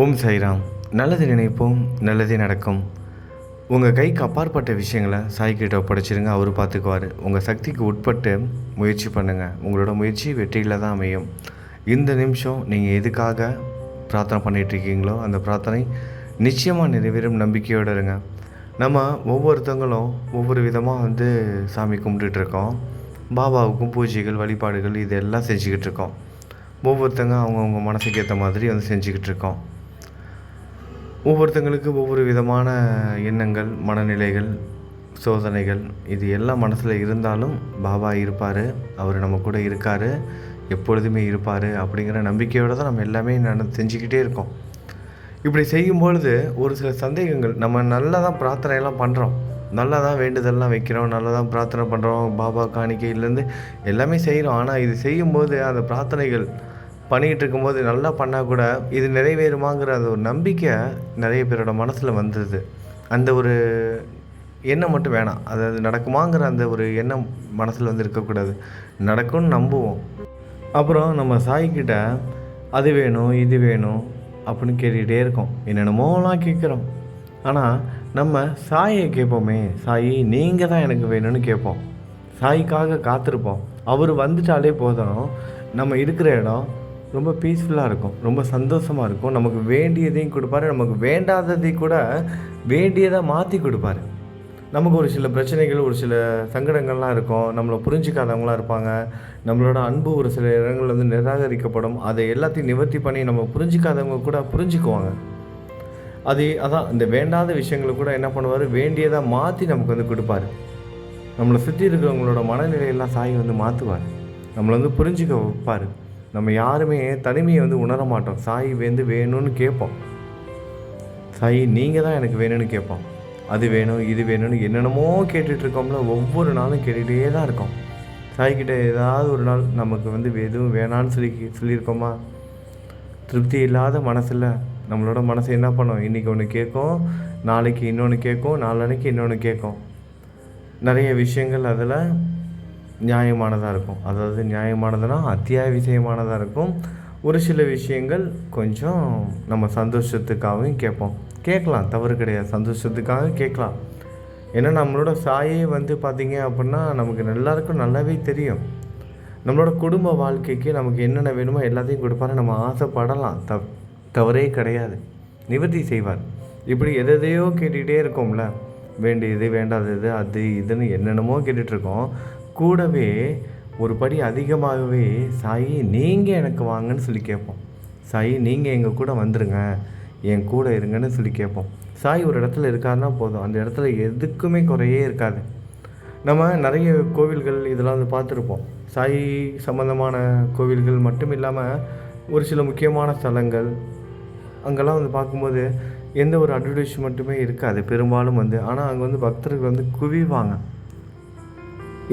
ஓம் சாய்ராம். நல்லது நினைப்போம் நல்லதே நடக்கும். உங்கள் கைக்கு அப்பாற்பட்ட விஷயங்களை சாய்கிட்ட ஒப்படைச்சிருங்க அவர் பார்த்துக்குவார் உங்கள் சக்திக்கு உட்பட்டு முயற்சி பண்ணுங்கள் உங்களோட முயற்சி வெற்றியில் தான் அமையும். இந்த நிமிஷம் நீங்கள் எதுக்காக பிரார்த்தனை பண்ணிகிட்ருக்கீங்களோ அந்த பிரார்த்தனை நிச்சயமாக நிறைவேறும் நம்பிக்கையோடு இருங்க. நம்ம ஒவ்வொருத்தங்களும் ஒவ்வொரு விதமாக வந்து சாமி கும்பிட்டுட்டு இருக்கோம். பாபாவுக்கும் பூஜைகள் வழிபாடுகள் இதெல்லாம் செஞ்சுக்கிட்டு இருக்கோம். ஒவ்வொருத்தங்க அவங்கவுங்க மனசுக்கு ஏற்ற மாதிரி வந்து செஞ்சுக்கிட்டு இருக்கோம். ஒவ்வொருத்தங்களுக்கு ஒவ்வொரு விதமான எண்ணங்கள் மனநிலைகள் சோதனைகள். இது எல்லாம் மனசில் இருந்தாலும் பாபா இருப்பார் அவர் நம்ம கூட இருக்கார் எப்பொழுதுமே இருப்பார் அப்படிங்கிற நம்பிக்கையோடு தான் நம்ம எல்லாமே நான் செஞ்சுக்கிட்டே இருக்கோம். இப்படி செய்யும் பொழுது ஒரு சில சந்தேகங்கள் நம்ம நல்லா தான் பிரார்த்தனையெல்லாம் பண்ணுறோம் நல்லா தான் வேண்டுதல்லாம் வைக்கிறோம் நல்லா தான் பிரார்த்தனை பண்ணுறோம் பாபா காணிக்கையிலேருந்து எல்லாமே செய்கிறோம் ஆனால் இது செய்யும்போது அந்த பிரார்த்தனைகள் பண்ணிகிட்டு இருக்கும்போது நல்லா பண்ணால் கூட இது நிறைவேறுமாங்கிற அந்த ஒரு நம்பிக்கை நிறைய பேரோட மனசில் வந்துடுது அந்த ஒரு எண்ணம் மட்டும் வேணாம். அது அது நடக்குமாங்கிற அந்த ஒரு எண்ணம் மனசில் வந்து இருக்கக்கூடாது. நடக்கும்னு நம்புவோம். அப்புறம் நம்ம சாய்கிட்ட அது வேணும் இது வேணும் அப்படின்னு கேட்டுக்கிட்டே இருக்கோம். என்னென்னமோலாம் கேட்குறோம். ஆனால் நம்ம சாயை கேட்போமே. சாயி நீங்கள் தான் எனக்கு வேணும்னு கேட்போம். சாய்க்காக காத்திருப்போம். அவர் வந்துட்டாலே போதும். நம்ம இருக்கிற இடம் ரொம்ப பீஸ்ஃபுல்லாக இருக்கும். ரொம்ப சந்தோஷமாக இருக்கும். நமக்கு வேண்டியதையும் கொடுப்பாரு. நமக்கு வேண்டாததை கூட வேண்டியதாக மாற்றி கொடுப்பாரு. நமக்கு ஒரு சில பிரச்சனைகள் ஒரு சில சங்கடங்கள்லாம் இருக்கும். நம்மளை புரிஞ்சிக்காதவங்களாம் இருப்பாங்க. நம்மளோட அன்பு ஒரு சில இடங்கள் வந்து நிராகரிக்கப்படும். அதை எல்லாத்தையும் நிவர்த்தி பண்ணி நம்ம புரிஞ்சிக்காதவங்க கூட புரிஞ்சுக்குவாங்க. அது அதான் இந்த வேண்டாத விஷயங்களை கூட என்ன பண்ணுவார்? வேண்டியதாக மாற்றி நமக்கு வந்து கொடுப்பாரு. நம்மளை சுற்றி இருக்கிறவங்களோட மனநிலையெல்லாம் சாய் வந்து மாற்றுவார் நம்மளை வந்து புரிஞ்சுக்க வைப்பார். நம்ம யாருமே தனிமையை வந்து உணர மாட்டோம். சாய் வந்து வேணும்னு கேட்போம். சாய் நீங்கள் தான் எனக்கு வேணும்னு கேட்போம். அது வேணும் இது வேணும்னு என்னென்னமோ கேட்டுட்ருக்கோம்ல ஒவ்வொரு நாளும் கேட்டுகிட்டே தான் இருக்கோம். சாய்கிட்ட ஏதாவது ஒரு நாள் நமக்கு வந்து எதுவும் வேணான்னு சொல்லி சொல்லியிருக்கோமா? திருப்தி இல்லாத மனசில் நம்மளோட மனசு என்ன பண்ணும்? இன்றைக்கி ஒன்று கேட்கும் நாளைக்கு இன்னொன்று கேட்கும் நாளன்னைக்கு இன்னொன்று கேட்கும். நிறைய விஷயங்கள் அதில் நியாயமானதாக இருக்கும். அதாவது நியாயமானதுன்னா அத்தியாவசியமானதாக இருக்கும். ஒரு சில விஷயங்கள் கொஞ்சம் நம்ம சந்தோஷத்துக்காகவும் கேட்போம். கேட்கலாம் தவறு கிடையாது. சந்தோஷத்துக்காக கேட்கலாம். ஏன்னா நம்மளோட சாயே வந்து பார்த்திங்க அப்படின்னா நமக்கு எல்லாருக்கும் நல்லாவே தெரியும். நம்மளோட குடும்ப வாழ்க்கைக்கு நமக்கு என்னென்ன வேணுமோ எல்லாத்தையும் கொடுப்பாரு நம்ம ஆசைப்படலாம். த தவறே கிடையாது. நிவர்த்தி செய்வார். இப்படி எதையோ கேட்டுகிட்டே இருக்கோம்ல. வேண்டியது வேண்டாதது அது இதுன்னு என்னென்னமோ கேட்டுட்ருக்கோம் கூடவே ஒரு படி அதிகமாகவே சாயி நீங்கள் எனக்கு வாங்கன்னு சொல்லி கேட்போம். சாயி நீங்கள் எங்கள் கூட வந்துடுங்க என் கூட இருங்கன்னு சொல்லி கேட்போம். சாய் ஒரு இடத்துல இருக்காருன்னா போதும். அந்த இடத்துல எதுக்குமே குறையே இருக்காது. நம்ம நிறைய கோவில்கள் இதெல்லாம் வந்து பார்த்துருப்போம். சாய் சம்மந்தமான கோவில்கள் மட்டும் இல்லாமல் ஒரு சில முக்கியமான ஸ்தலங்கள் அங்கெல்லாம் வந்து பார்க்கும்போது எந்த ஒரு அட்வர்டைஸ்மெண்ட்டுமே இருக்காது. பெரும்பாலும் வந்து. ஆனால் அங்கே வந்து பக்தர்கள் வந்து குவிவாங்க.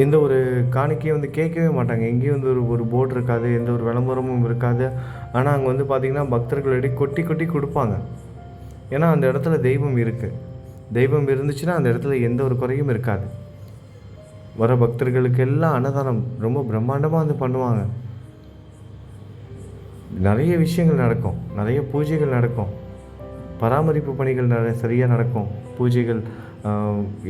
எந்த ஒரு காணிக்கையும் வந்து கேட்கவே மாட்டாங்க. எங்கேயும் வந்து ஒரு ஒரு போர்டு இருக்காது எந்த ஒரு விளம்பரமும் இருக்காது. ஆனால் அங்கே வந்து பார்த்திங்கன்னா பக்தர்களிடையே கொட்டி கொட்டி கொடுப்பாங்க. ஏன்னா அந்த இடத்துல தெய்வம் இருக்குது தெய்வம் இருந்துச்சுன்னா அந்த இடத்துல எந்த ஒரு குறையும் இருக்காது. வர பக்தர்களுக்கு எல்லாம் அன்னதானம் ரொம்ப பிரம்மாண்டமாக வந்து பண்ணுவாங்க. நிறைய விஷயங்கள் நடக்கும். நிறைய பூஜைகள் நடக்கும். பராமரிப்பு பணிகள் ந சரியாக நடக்கும். பூஜைகள்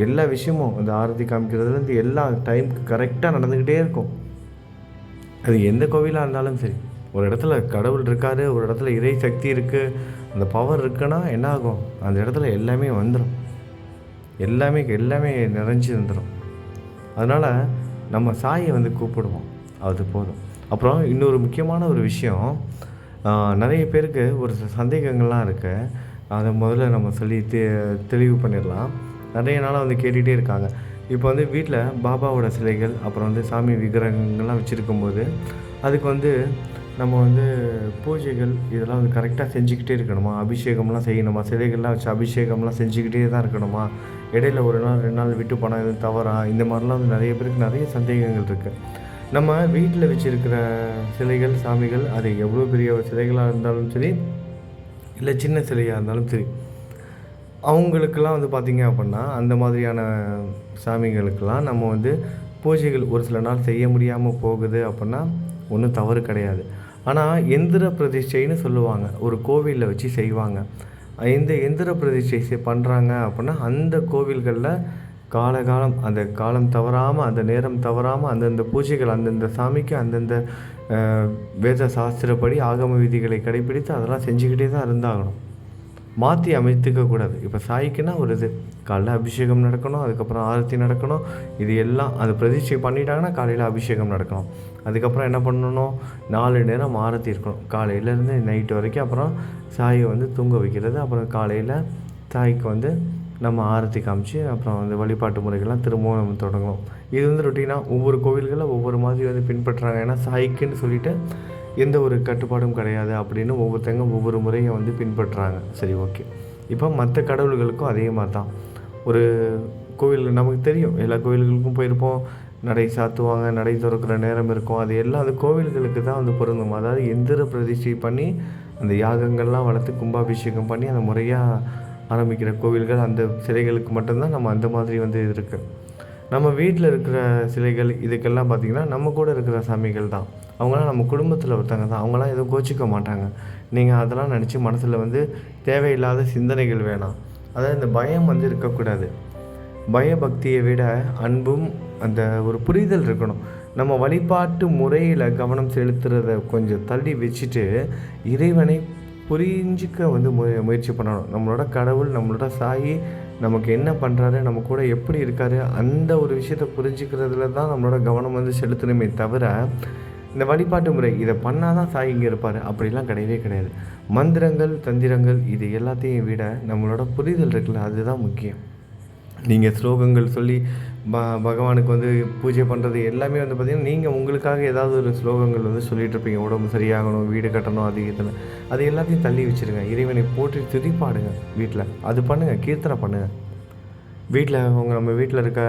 எல்லா விஷயமும் அந்த ஆரத்தி காமிக்கிறதுலேருந்து எல்லா டைமுக்கு கரெக்டாக நடந்துக்கிட்டே இருக்கும். அது எந்த கோவிலாக இருந்தாலும் சரி. ஒரு இடத்துல கடவுள் இருக்காரு ஒரு இடத்துல இறை சக்தி இருக்குது அந்த பவர் இருக்குன்னா என்ன ஆகும்? அந்த இடத்துல எல்லாமே வந்துடும் எல்லாமே எல்லாமே நிறைஞ்சு வந்துடும் அதனால் நம்ம சாயை வந்து கூப்பிடுவோம். அது போதும். அப்புறம் இன்னொரு முக்கியமான ஒரு விஷயம் நிறைய பேருக்கு ஒரு சில சந்தேகங்கள்லாம் இருக்குது அதை முதல்ல நம்ம சொல்லி தெ தெளிவு பண்ணிடலாம். நிறைய நாளாக வந்து கேட்டுகிட்டே இருக்காங்க. இப்போ வந்து வீட்டில் பாபாவோட சிலைகள் அப்புறம் வந்து சாமி விக்கிரகங்கள்லாம் வச்சுருக்கும்போது அதுக்கு வந்து நம்ம வந்து பூஜைகள் இதெல்லாம் வந்து கரெக்டாக செஞ்சுக்கிட்டே இருக்கணுமா? அபிஷேகம்லாம் செய்யணுமா? சிலைகள்லாம் வச்சு அபிஷேகம்லாம் செஞ்சுக்கிட்டே தான் இருக்கணுமா? இடையில ஒரு நாள் ரெண்டு நாள் விட்டு போனால் எதுவும் தவறா? இந்த மாதிரிலாம் வந்து நிறைய பேருக்கு நிறைய சந்தேகங்கள் இருக்குது நம்ம வீட்டில் வச்சுருக்கிற சிலைகள் சாமிகள் அது எவ்வளோ பெரிய சிலைகளாக இருந்தாலும் சரி இல்லை சின்ன சிலையாக இருந்தாலும் சரி. அவங்களுக்கெல்லாம் வந்து பார்த்திங்க அப்படின்னா அந்த மாதிரியான சாமிகளுக்கெல்லாம் நம்ம வந்து பூஜைகள் ஒரு சில நாள் செய்ய முடியாமல் போகுது அப்படின்னா ஒன்றும் தவறு கிடையாது. ஆனால் எந்திர பிரதிஷ்டைன்னு சொல்லுவாங்க. ஒரு கோவிலில் வச்சு செய்வாங்க. இந்த எந்திர பிரதிஷ்டை பண்ணுறாங்க அப்படின்னா அந்த கோவில்களில் காலகாலம் அந்த காலம் தவறாமல் அந்த நேரம் தவறாமல் அந்தந்த பூஜைகள் அந்தந்த சாமிக்கு அந்தந்த வேத சாஸ்திரப்படி ஆகம விதிகளை கடைபிடித்து அதெல்லாம் செஞ்சுக்கிட்டே தான் இருந்தாகணும். மாற்றி அமைத்துக்க கூடாது. இப்போ சாய்க்குன்னா ஒரு இது. காலைல அபிஷேகம் நடக்கணும் அதுக்கப்புறம் ஆரத்தி நடக்கணும். இது எல்லாம் அது பிரதிஷ்டை பண்ணிட்டாங்கன்னா காலையில் அபிஷேகம் நடக்கணும். அதுக்கப்புறம் என்ன பண்ணணும்? நாலு நேரம் ஆரத்தி இருக்கணும். காலையிலேருந்து நைட்டு வரைக்கும் அப்புறம் சாயை வந்து தூங்க வைக்கிறது. அப்புறம் காலையில் சாய்க்கு வந்து நம்ம ஆரத்தி காமிச்சு அப்புறம் அந்த வழிபாட்டு முறைகள்லாம் திரும்பவும் நம்ம தொடங்கணும். இது வந்து ரொட்டீனாக ஒவ்வொரு கோவில்களில் ஒவ்வொரு மாதிரி வந்து பின்பற்றுறாங்க ஏன்னா சாய்க்குன்னு சொல்லிட்டு எந்த ஒரு கட்டுப்பாடும் கிடையாது அப்படின்னு ஒவ்வொருத்தங்க ஒவ்வொரு முறையை வந்து பின்பற்றுறாங்க சரி ஓகே. இப்போ மற்ற கடவுள்களுக்கும் அதே மாதிரி தான். ஒரு கோவில் நமக்கு தெரியும். எல்லா கோவில்களுக்கும் போயிருப்போம். நடை சாத்துவாங்க நடை திறக்கிற நேரம் இருக்கும். அது எல்லாம் அந்த கோவில்களுக்கு தான் வந்து பொருந்தும். அதாவது எந்திர பிரதிஷ்டை பண்ணி அந்த யாகங்கள்லாம் வளர்த்து கும்பாபிஷேகம் பண்ணி அந்த முறையாக ஆரம்பிக்கிற கோவில்கள் அந்த சிலைகளுக்கு மட்டும்தான் நம்ம அந்த மாதிரி வந்து இது இருக்குது நம்ம வீட்டில் இருக்கிற சிலைகள் இதுக்கெல்லாம் பார்த்திங்கன்னா நம்ம கூட இருக்கிற சாமிகள் தான். அவங்களாம் நம்ம குடும்பத்தில் ஒருத்தவங்க தான். அவங்களாம் எதுவும் கோச்சிக்க மாட்டாங்க. நீங்கள் அதெல்லாம் நினச்சி மனசில் வந்து தேவையில்லாத சிந்தனைகள் வேணாம். அதாவது இந்த பயம் வந்து இருக்கக்கூடாது. பயபக்தியை விட அன்பும் அந்த ஒரு புரிதல் இருக்கணும். நம்ம வழிபாட்டு முறையில் கவனம் செலுத்துறத கொஞ்சம் தள்ளி வச்சுட்டு இறைவனை புரிஞ்சிக்க வந்து முய முயற்சி பண்ணணும். நம்மளோட கடவுள் நம்மளோட சாயி நமக்கு என்ன பண்ணுறாரு நம்ம கூட எப்படி இருக்காரு அந்த ஒரு விஷயத்தை புரிஞ்சுக்கிறதுல தான் நம்மளோட கவனம் வந்து செலுத்தணுமே தவிர இந்த வழிபாட்டு முறை இதை பண்ணால் தான் சாய் இங்கே இருப்பார் அப்படிலாம் கிடையவே கிடையாது. மந்திரங்கள் தந்திரங்கள் இது எல்லாத்தையும் விட நம்மளோட புரிதல் இருக்குல்ல அதுதான் முக்கியம். நீங்கள் ஸ்லோகங்கள் சொல்லி ப பகவானுக்கு வந்து பூஜை பண்ணுறது எல்லாமே வந்து பார்த்திங்கன்னா நீங்கள் உங்களுக்காக ஏதாவது ஒரு ஸ்லோகங்கள் வந்து சொல்லிகிட்ருப்பீங்க உடம்பு சரியாகணும் வீடு கட்டணும் அது இதுன்னு. அது எல்லாத்தையும் தள்ளி வச்சுருங்க. இறைவனை போற்றி துதிப்பாடுங்க வீட்டில் அது பண்ணுங்கள் கீர்த்தனை பண்ணுங்கள் வீட்டில் அவங்க நம்ம வீட்டில் இருக்க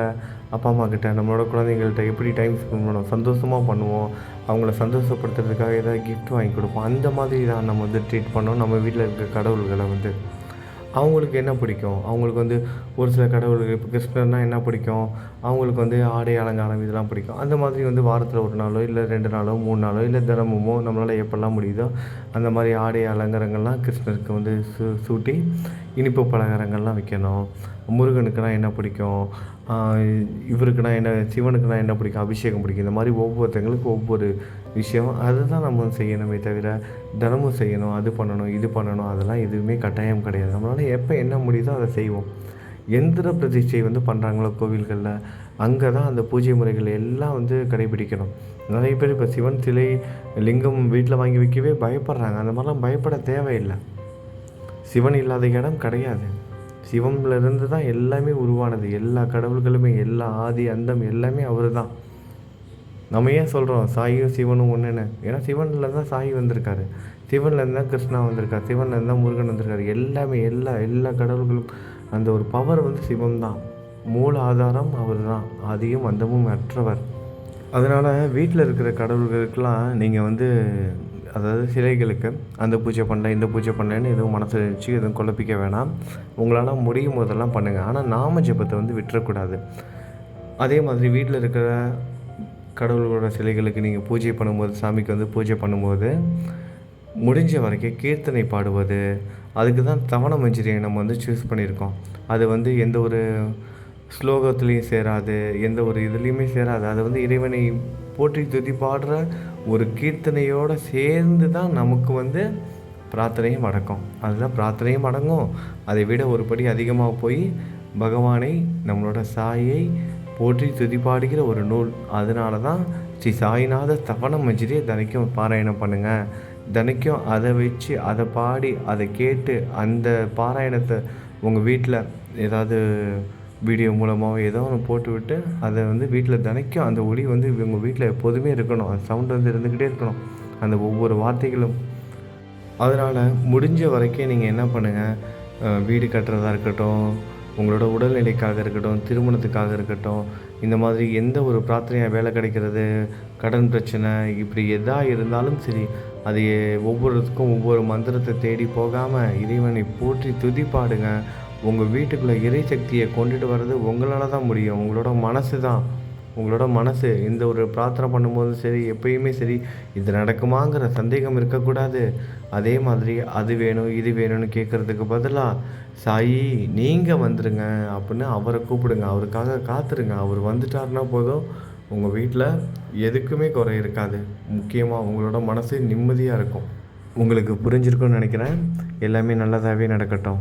அப்பா அம்மா கிட்ட நம்மளோட குழந்தைங்கள்ட்ட எப்படி டைம் ஸ்பெண்ட் பண்ணுவோம் சந்தோஷமாக பண்ணுவோம். அவங்கள சந்தோஷப்படுத்துறதுக்காக ஏதாவது கிஃப்ட் வாங்கி கொடுப்போம். அந்த மாதிரி தான் நம்ம வந்து ட்ரீட் பண்ணோம் நம்ம வீட்டில் இருக்க கடவுள்களை வந்து. அவங்களுக்கு என்ன பிடிக்கும்? அவங்களுக்கு வந்து ஒரு சில கடவுள்கள் இப்போ கிருஷ்ணர்னால் என்ன பிடிக்கும்? அவங்களுக்கு வந்து ஆடை அலங்காரம் இதெல்லாம் பிடிக்கும். அந்த மாதிரி வந்து வாரத்தில் ஒரு நாளோ இல்லை ரெண்டு நாளோ மூணு நாளோ இல்லை தினமுமோ நம்மளால் எப்போல்லாம் முடியுதோ அந்த மாதிரி ஆடை அலங்காரங்கள்லாம் கிருஷ்ணருக்கு வந்து சூ சூட்டி இனிப்பு பலகாரங்கள்லாம் வைக்கணும். முருகனுக்குலாம் என்ன பிடிக்கும்? இவருக்குனா என்ன சிவனுக்குனா என்ன பிடிக்கும்? அபிஷேகம் பிடிக்கும். இந்த மாதிரி ஒவ்வொருத்தங்களுக்கும் ஒவ்வொரு விஷயம். அதை தான் நம்ம செய்யணுமே தவிர தினமும் செய்யணும் அது பண்ணணும் இது பண்ணணும் அதெல்லாம் எதுவுமே கட்டாயம் கிடையாது. நம்மளால் எப்போ என்ன முடியுதோ அதை செய்வோம். எந்திர பிரதிஷ்டை வந்து பண்ணுறாங்களோ கோவில்களில் அங்கே தான் அந்த பூஜை முறைகள் எல்லாம் வந்து கடைபிடிக்கணும். நிறைய பேர் இப்போ சிவன் சிலை லிங்கம் வீட்டில் வாங்கி வைக்கவே பயப்படுறாங்க. அந்த மாதிரிலாம் பயப்பட தேவையில்லை. சிவன் இல்லாத இடம் கிடையாது. சிவம்லேருந்து தான் எல்லாமே உருவானது. எல்லா கடவுள்களுமே எல்லா ஆதி அந்தம் எல்லாமே அவர் தான் நம்ம ஏன் சொல்கிறோம் சாயும் சிவனும் ஒன்றுன்னு ஏன்னா சிவனில் தான் சாய் வந்திருக்காரு. சிவன்லேருந்து தான் கிருஷ்ணா வந்திருக்காரு. சிவன்லேருந்து தான் முருகன் வந்திருக்காரு. எல்லாமே எல்லா எல்லா கடவுள்களும் அந்த ஒரு பவர் வந்து சிவம் தான் மூல ஆதாரம் அவர் தான் ஆதியும் அந்தமும் அற்றவர். அதனால் வீட்டில் இருக்கிற கடவுள்களுக்கெல்லாம் நீங்கள் வந்து அதாவது சிலைகளுக்கு அந்த பூஜை பண்ணல இந்த பூஜை பண்ணலன்னு எதுவும் மனசில் வச்சு எதுவும் குழப்பிக்க வேணாம். உங்களால் முடியும் போதெல்லாம் பண்ணுங்கள் ஆனால் நாம ஜெபத்தை வந்து விட்டுறக்கூடாது. அதே மாதிரி வீட்டில் இருக்கிற கடவுளோட சிலைகளுக்கு நீங்கள் பூஜை பண்ணும்போது சாமிக்கு வந்து பூஜை பண்ணும்போது முடிஞ்ச வரைக்கும் கீர்த்தனை பாடுவது அதுக்கு தான் தவண மஞ்சரியை நம்ம வந்து சூஸ் பண்ணியிருக்கோம். அது வந்து எந்த ஒரு ஸ்லோகத்துலேயும் சேராது எந்த ஒரு இதுலேயுமே சேராது. அது வந்து இறைவனை போற்றி துதி பாடுற ஒரு கீர்த்தனையோடு சேர்ந்து தான் நமக்கு வந்து பிரார்த்தனையும் அடக்கும். அதுதான் பிரார்த்தனையும் அடங்கும். அதை விட ஒரு படி அதிகமாக போய் பகவானை நம்மளோட சாயை போற்றி துதிப்பாடுகிற ஒரு நூல். அதனால தான் ஸ்ரீ சாய்நாத தவண மஞ்சிரியை தினைக்கும் பாராயணம் பண்ணுங்கள் தினைக்கும் அதை வச்சு அதை பாடி அதை கேட்டு அந்த பாராயணத்தை உங்கள் வீட்டில் ஏதாவது வீடியோ மூலமாகவோ ஏதோ ஒன்று போட்டுவிட்டு அதை வந்து வீட்டில் தினைக்கும் அந்த ஒளி வந்து உங்கள் வீட்டில் எப்போதுமே இருக்கணும். அந்த சவுண்ட் வந்து இருந்துக்கிட்டே இருக்கணும். அந்த ஒவ்வொரு வார்த்தைகளும். அதனால் முடிஞ்ச வரைக்கும் நீங்கள் என்ன பண்ணுங்கள் வீடு கட்டுறதா இருக்கட்டும் உங்களோட உடல்நிலைக்காக இருக்கட்டும் திருமணத்துக்காக இருக்கட்டும் இந்த மாதிரி எந்த ஒரு பிரார்த்தனையாக வேலை கிடைக்கிறது கடன் பிரச்சனை இப்படி எதாக இருந்தாலும் சரி அது ஒவ்வொருத்துக்கும் ஒவ்வொரு மந்திரத்தை தேடி போகாமல் இறைவனை போற்றி துதி பாடுங்க உங்கள் வீட்டுக்குள்ளே இறை சக்தியை கொண்டுட்டு வர்றது உங்களால் தான் முடியும். உங்களோட மனசு தான். உங்களோட மனசு இந்த ஒரு பிரார்த்தனை பண்ணும்போதும் சரி எப்பயுமே சரி இது நடக்குமாங்கிற சந்தேகம் இருக்கக்கூடாது. அதே மாதிரி அது வேணும் இது வேணும்னு கேட்குறதுக்கு பதிலாக சாயி நீங்கள் வந்துடுங்க அப்படின்னு அவரை கூப்பிடுங்க. அவருக்காக காத்துருங்க. அவர் வந்துட்டாருன்னா போதும். உங்கள் வீட்டில் எதுக்குமே குறை இருக்காது. முக்கியமாக உங்களோட மனசு நிம்மதியாக இருக்கும். உங்களுக்கு புரிஞ்சிருக்கும்னு நினைக்கிறேன். எல்லாமே நல்லதாகவே நடக்கட்டும்.